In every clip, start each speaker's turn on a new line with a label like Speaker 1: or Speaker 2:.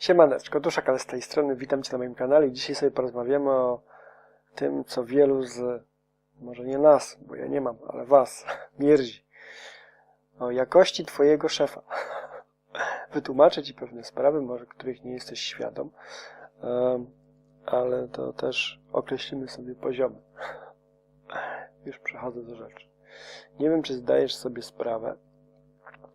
Speaker 1: Siemaneczko, tu Szakal z tej strony, witam Cię na moim kanale i dzisiaj sobie porozmawiamy o tym, co wielu z, może nie nas, bo ja nie mam, ale Was, mierzi. O jakości Twojego szefa. Wytłumaczę Ci pewne sprawy, może których nie jesteś świadom, ale to też określimy sobie poziomy. Już przechodzę do rzeczy. Nie wiem, czy zdajesz sobie sprawę,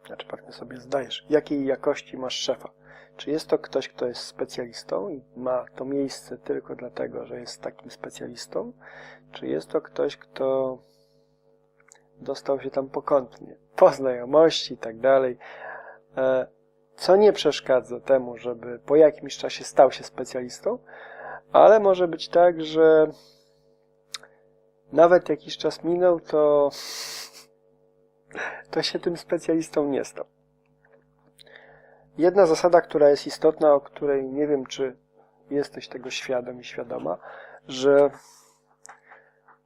Speaker 1: znaczy pewnie sobie zdajesz, jakiej jakości masz szefa. Czy jest to ktoś, kto jest specjalistą i ma to miejsce tylko dlatego, że jest takim specjalistą? Czy jest to ktoś, kto dostał się tam pokątnie, po znajomości i tak dalej, e, co nie przeszkadza temu, żeby po jakimś czasie stał się specjalistą, ale może być tak, że nawet jakiś czas minął, to, to się tym specjalistą nie stał. Jedna zasada, która jest istotna, o której nie wiem, czy jesteś tego świadom i świadoma, że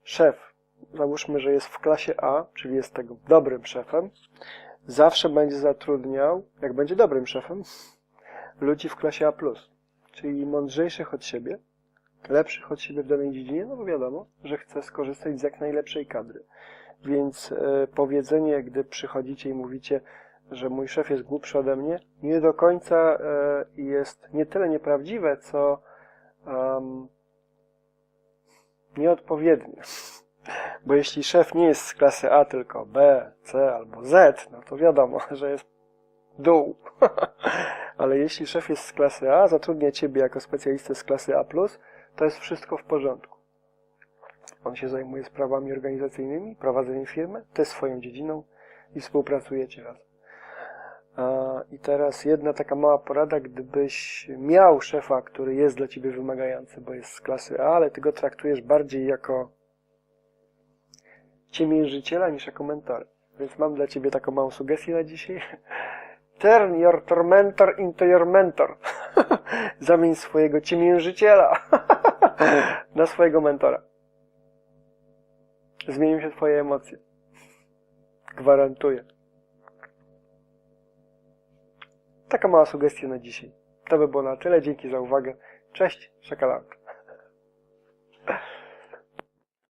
Speaker 1: szef, załóżmy, że jest w klasie A, czyli jest tego dobrym szefem, zawsze będzie zatrudniał, jak będzie dobrym szefem, ludzi w klasie A+, czyli mądrzejszych od siebie, lepszych od siebie w danej dziedzinie, no bo wiadomo, że chce skorzystać z jak najlepszej kadry. Więc e, powiedzenie, gdy przychodzicie i mówicie, że mój szef jest głupszy ode mnie, nie do końca e, jest nie tyle nieprawdziwe, co um, nieodpowiednie. Bo jeśli szef nie jest z klasy A, tylko B, C albo Z, no to wiadomo, że jest dół. Ale jeśli szef jest z klasy A, zatrudnia ciebie jako specjalistę z klasy A+, to jest wszystko w porządku. On się zajmuje sprawami organizacyjnymi, prowadzeniem firmy, ty swoją dziedziną i współpracujecie razem. I teraz jedna taka mała porada, gdybyś miał szefa, który jest dla ciebie wymagający, bo jest z klasy A, ale ty go traktujesz bardziej jako ciemiężyciela niż jako mentora. Więc mam dla ciebie taką małą sugestię na dzisiaj. Turn your tormentor into your mentor. Zamień swojego ciemiężyciela na swojego mentora. Zmienią się twoje emocje. Gwarantuję. Taka mała sugestia na dzisiaj. To by było na tyle. Dzięki za uwagę. Cześć, Szakalanka.